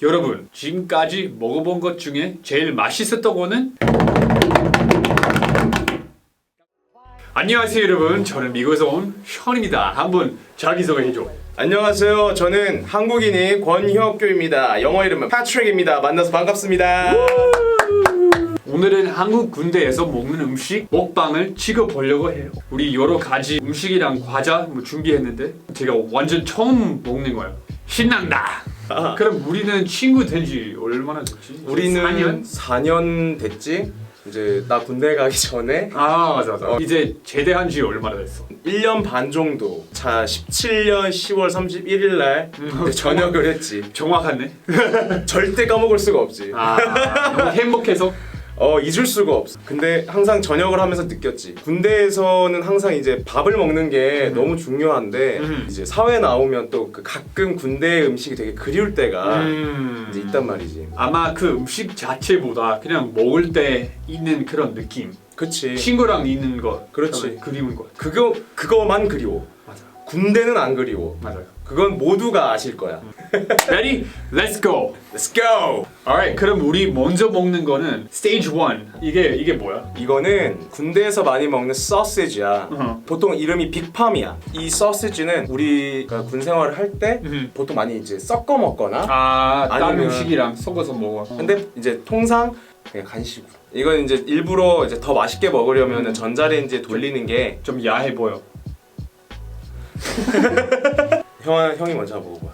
여러분 지금까지 먹어본 것 중에 제일 맛있었던 거는 안녕하세요 여러분 저는 미국에서 온 션입니다 한번 자기소개 해줘 안녕하세요. 저는 한국인인 권혁규입니다. 영어 이름은 패트릭입니다. 만나서 반갑습니다. 오늘은 한국 군대에서 먹는 음식 먹방을 찍어보려고 해요 우리 여러 가지 음식이랑 과자 뭐 준비했는데 제가 완전 처음 먹는 거예요 신난다 아. 그럼 우리는 친구 된지 얼마나 됐지? 우리는 4년? 4년 됐지? 이제 나 군대 가기 전에 아 맞아 맞아 어. 이제 제대한 지 얼마나 됐어? 1년 반 정도. 자, 17년 10월 31일 날 음. 이제 전역을 했지. 정확하네 절대 까먹을 수가 없지. 아 너무 행복해서 어, 잊을 수가 없어. 근데 항상 전역을 하면서 느꼈지. 군대에서는 항상 이제 밥을 먹는 게 너무 중요한데 음. 이제 사회 나오면 또 그 가끔 군대 음식이 되게 그리울 때가 음. 이제 있단 말이지. 아마 그 음식 자체보다 그냥 먹을 때 있는 그런 느낌 그치. 친구랑 있는 거 그렇지. 그리운 거 그거 그거만 그리워. 맞아 군대는 안 그리워. 맞아요 그건 모두가 아실 거야. Ready? Let's go Let's go. Alright 그럼 우리 먼저 먹는 거는 Stage 1 이게 이게 뭐야? 이거는 군대에서 많이 먹는 소시지야. 어허. 보통 이름이 빅팜이야. 이 소시지는 우리가 군 생활을 할때 음. 보통 많이 이제 섞어 먹거나. 아 다른 아니면- 음식이랑 섞어서 먹어 근데 이제 통상 그냥 간식. 이건 이제 일부러 이제 더 맛있게 먹으려면 은 전자레인지에 돌리는 게 좀 야해 보여 형 형이 먼저 먹어봐.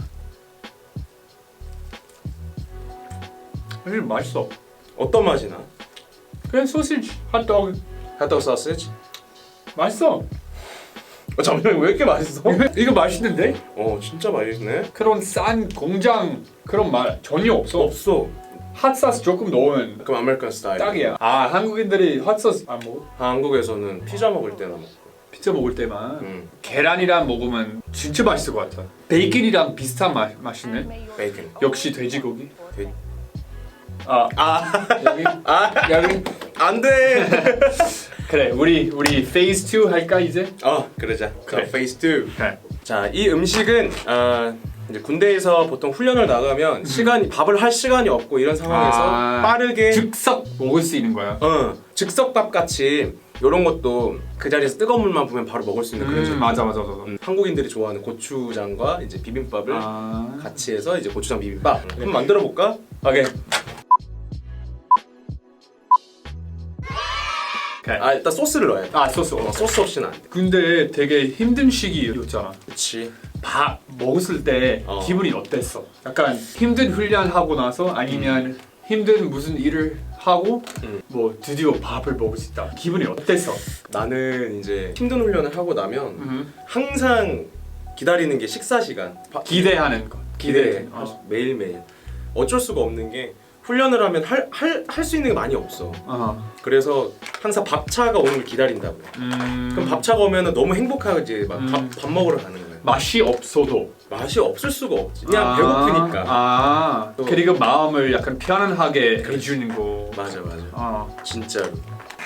사실 맛있어 어떤 맛이 나? 그냥 소시지 핫도그 핫도그 소시지? 맛있어 어, 잠시만 왜 이렇게 맛있어? 이거 맛있는데? 어 진짜 맛있네. 그런 싼 공장 그런 맛 전혀 없어 없어. 핫소스 조금 넣으면 그럼 아메리칸 스타일. 딱이야 아 한국인들이 핫소스 안 먹어? 한국에서는 피자 먹을 때나 먹 고. 피자 먹을 때만 음, 계란이랑 먹으면 진짜 맛있을 것 같아 베이컨이랑 비슷한 맛, 맛이네 베이컨. 역시 돼지고기 돼- 아 아, 여기 아, 여기 안 돼. 그래 우리 우리 페이스 2 할까 이제? 어, 그러자. 그래. 자, 페이스 2. 그래 자, 이 음식은 아, 이제 군대에서 보통 훈련을 나가면 시간이 밥을 할 시간이 없고 이런 상황에서 아, 빠르게 즉석 먹을 수 있는 거야 어, 즉석밥 같이 이런 것도 그 자리에서 뜨거운 물만 부으면 바로 먹을 수 있는 그런 음. 맞아 맞아 맞아 음, 한국인들이 좋아하는 고추장과 이제 비빔밥을 아, 같이 해서 이제 고추장 비빔밥 한번 만들어 볼까? 오케이. 오케이. 아 일단 소스를 넣어야 돼. 아 소스 어, 소스 없이는 안 돼. 근데 되게 힘든 시기였잖아 그렇지. 밥 먹었을 때 어. 기분이 어땠어? 약간 힘든 훈련하고 나서 아니면 힘든 무슨 일을 하고 음. 뭐 드디어 밥을 먹을 수 있다 기분이 어땠어? 나는 이제 힘든 훈련을 하고 나면 음. 항상 기다리는 게 식사 시간. 바- 기대하는 거 기대. 어. 매일 매일. 어쩔 수가 없는 게 훈련을 하면 할 할 할 수 있는 게 많이 없어. 어. 그래서 항상 밥차가 오는 걸 기다린다고. 음. 그럼 밥차가 오면은 너무 행복하지 막밥 음. 밥 먹으러 가는 거야. 맛이 없어도 맛이 없을 수가 없지. 그냥 아, 배고프니까. 아 또- 그리고 마음을 약간 편안하게 해주는 거 맞아 맞아. 어. 진짜로.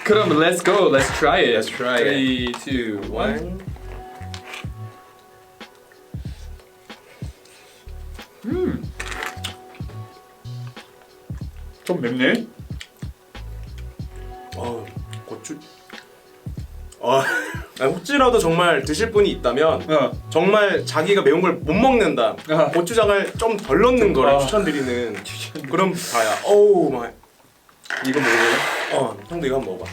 그럼 let's go let's try it Let's try it. 3, 2, 1 One. 좀 맵네 아, 혹시라도 정말 드실 분이 있다면 어. 정말 자기가 매운 걸 못 먹는다. 아. 고추장을 좀 덜 넣는 거를 아. 추천드리는 그럼 다야. 오우 마이. 이거 먹을래? 어, 형도 이거 한번 먹어봐.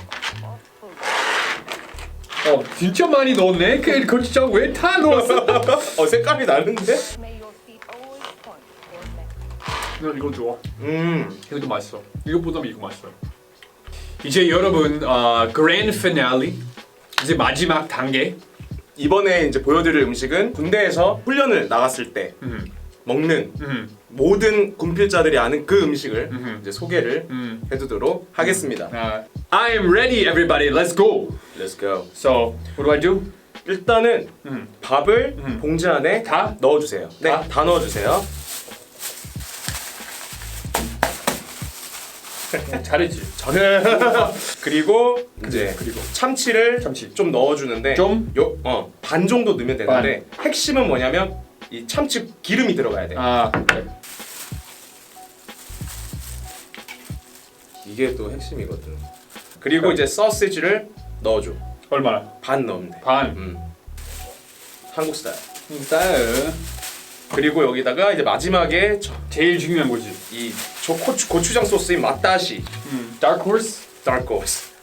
어 진짜 많이 넣었네 그 고추장 왜 다 넣었어? 어, 색깔이 다른데? May your feet always point toward next. 난 이거 좋아 음, 이것도 맛있어 이것보다 이거 맛있어 이제 여러분 어, 그랜드 피날레 이제 마지막 단계 이번에 이제 보여드릴 음식은 군대에서 훈련을 나갔을 때 음, 먹는 음, 모든 군필자들이 아는 그 음식을 음. 이제 소개를 음. 해두도록 하겠습니다. 어, I am ready everybody let's go Let's go. So what do I do? 일단은 음. 밥을 음. 봉지 안에 다? 넣어주세요. 네, 다? 다 넣어주세요. 잘했지. 잘해. 그리고 이제 네. 그리고 참치를 참치. 좀 넣어주는데 좀? 요, 어, 반 정도 넣으면 되는데 핵심은 뭐냐면 이 참치 기름이 들어가야 돼. 아, 그래. 이게 또 핵심이거든. 그리고 그러니까. 이제 소시지를 넣어줘. 얼마나? 반 넣으면 돼. 반. 음. 한국 스타일. 딸. 그리고 여기다가 이제 마지막에 저- 제일 중요한 거지. 이 고추, 고추장 소스인 맛다시, 음. Dark Horse.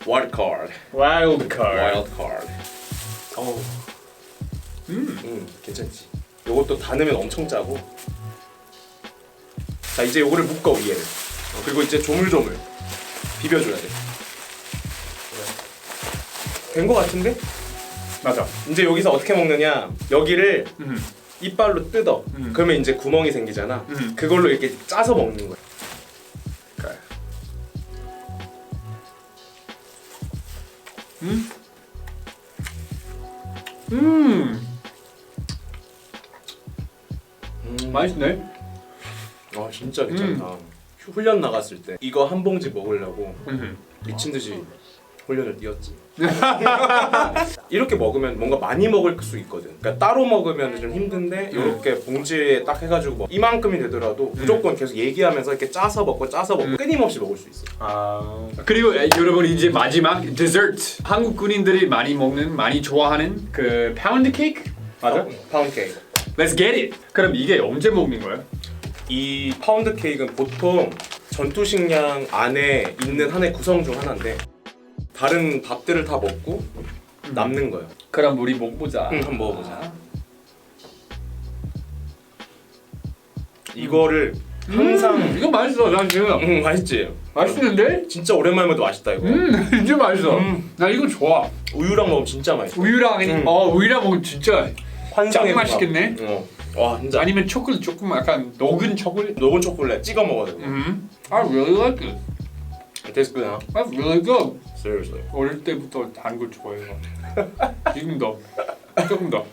wild card, Wild Card. wild card. 어우. 음. 음, 괜찮지. 요것도 다 넣으면 엄청 짜고. 자 이제 요거를 묶어 위에를. 어, 그리고 이제 조물조물 비벼줘야 돼. 된 거 같은데? 맞아. 이제 여기서 어떻게 먹느냐? 여기를 음. 이빨로 뜯어. 음. 그러면 이제 구멍이 생기잖아. 음. 그걸로 이렇게 짜서 먹는 거야. 그래. 음. 음. 음. 맛있네. 아 진짜 괜찮다. 훈련 나갔을 때 이거 한 봉지 먹으려고 음. 미친 듯이 훈련을 뛰었지. 이렇게 먹으면 뭔가 많이 먹을 수 있거든. 그러니까 따로 먹으면 좀 힘든데 이렇게 봉지에 딱 해가지고 뭐 이만큼이 되더라도 무조건 계속 얘기하면서 이렇게 짜서 먹고 짜서 먹고 끊임없이 먹을 수 있어. 아. 그리고 에, 여러분 이제 마지막 디저트. 한국 군인들이 많이 먹는, 많이 좋아하는 그 파운드 케이크. 맞아? 파운드 케이크. Let's get it. 그럼 이게 언제 먹는 거야? 이 파운드 케이크는 보통 전투 식량 안에 있는 하나의 구성 중 하나인데 다른 밥들을 다 먹고 남는 거예요. 그럼 우리 먹보자. 응, 한번 먹어보자. 이거를 항상 음, 이거 맛있어. 난 지금 음, 맛있지. 맛있는데? 진짜 오랜만에 먹어도 맛있다 이거. 음, 진짜 맛있어. 음. 나 이거 좋아. 우유랑 먹으면 진짜 맛있어. 우유랑 음. 어 우유랑 먹으면 진짜 환상의 짱 맛있겠네. 어. 와 진짜 아니면 초콜릿 조금 약간 녹은 초콜릿. 녹은 초콜릿 찍어 먹어야 돼. 음. I really like it. It tastes good, huh? That's really good. Seriously. 어릴 때부터 단 걸 좋아해서 지금 더 조금 더.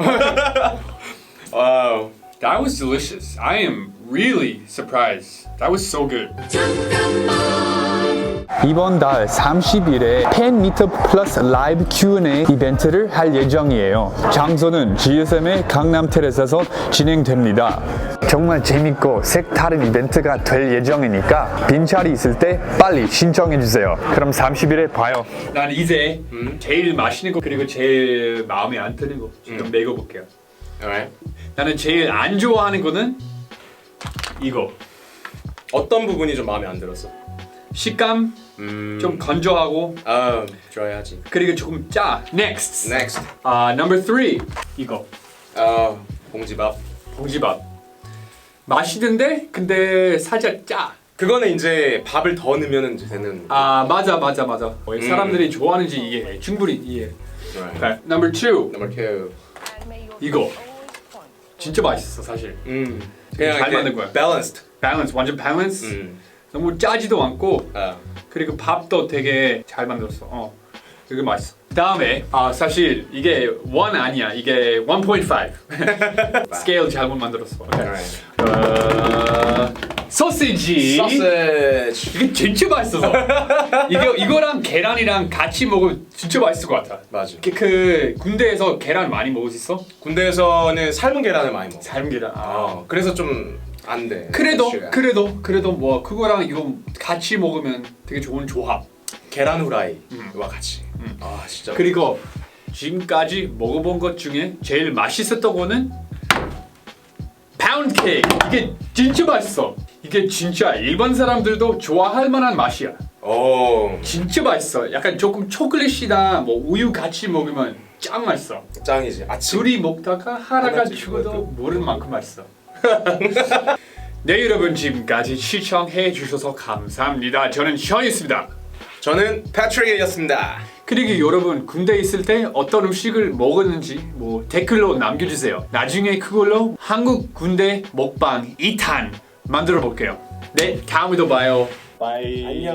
와우. That was delicious. I am really surprised. That was so good. 이번 달 30일에 팬미터 플러스 라이브 Q&A 이벤트를 할 예정이에요. 장소는 GSM의 강남 테레스에서 진행됩니다. 정말 재밌고 색다른 이벤트가 될 예정이니까 빈자리 있을 때 빨리 신청해 주세요. 그럼 30일에 봐요. 난 이제 제일 맛있는 거 그리고 제일 마음에 안 드는 거 지금 먹어 볼게요. Alright. 나는 제일 안 좋아하는 거는 이거 어떤 부분이 좀 마음에 안 들었어? 식감 음. 좀 건조하고 아 좋아야지. 그리고 조금 짜. Next. Next. 아 number three 이거 아 봉지밥. 봉지밥. 맛있는데 근데 살짝 짜. 그거는 이제 밥을 더 넣으면 이제 되는. 아 맞아 맞아 맞아. 왜 사람들이 좋아하는지 이해해. 충분히 이해. Right. Okay. Number two Number two. 이거. 진짜 맛있어 사실. 음. 잘 만든 거야. Balanced. Balance 완전 balance. 음. 너무 짜지도 않고 아. 그리고 밥도 되게 잘 만들었어. 어. 되게 맛있어. 다음에 아 사실 이게 1 아니야. 이게 1.5. 스케일 잘못 만들었어. 오케이. Alright. 어, 소시지. Sausage. 이게 진짜 맛있어서. 이거 이거랑 계란이랑 같이 먹으면 진짜 맛있을 것 같아. 맞아. 그, 그 군대에서 계란 많이 먹을 수 있어? 군대에서는 삶은 계란을 많이 먹어. 삶은 계란. 아. 어. 그래서 좀 안 돼. 그래도. 그래도 그래도 뭐 그거랑 이거 같이 먹으면 되게 좋은 조합. 계란 후라이와 같이. 아 진짜. 그리고 지금까지 먹어본 것 중에 제일 맛있었던 거는 파운드 케이크. 이게 진짜 맛있어. 이게 진짜 일반 사람들도 좋아할 만한 맛이야. 오 진짜 맛있어. 약간 조금 초콜릿이나 뭐 우유 같이 먹으면 짱 맛있어. 짱이지. 아침. 둘이 먹다가 하나가 하나씩 죽어도 죽어도. 모르는 만큼 맛있어. 네 여러분 지금까지 시청해 주셔서 감사합니다. 저는 션이었습니다. 저는 패트릭이었습니다. 그리고 여러분 군대 에 있을 때 어떤 음식을 먹었는지 뭐 댓글로 남겨주세요. 나중에 그걸로 한국 군대 먹방 2탄 만들어 볼게요. 네 다음에도 봐요. 안녕.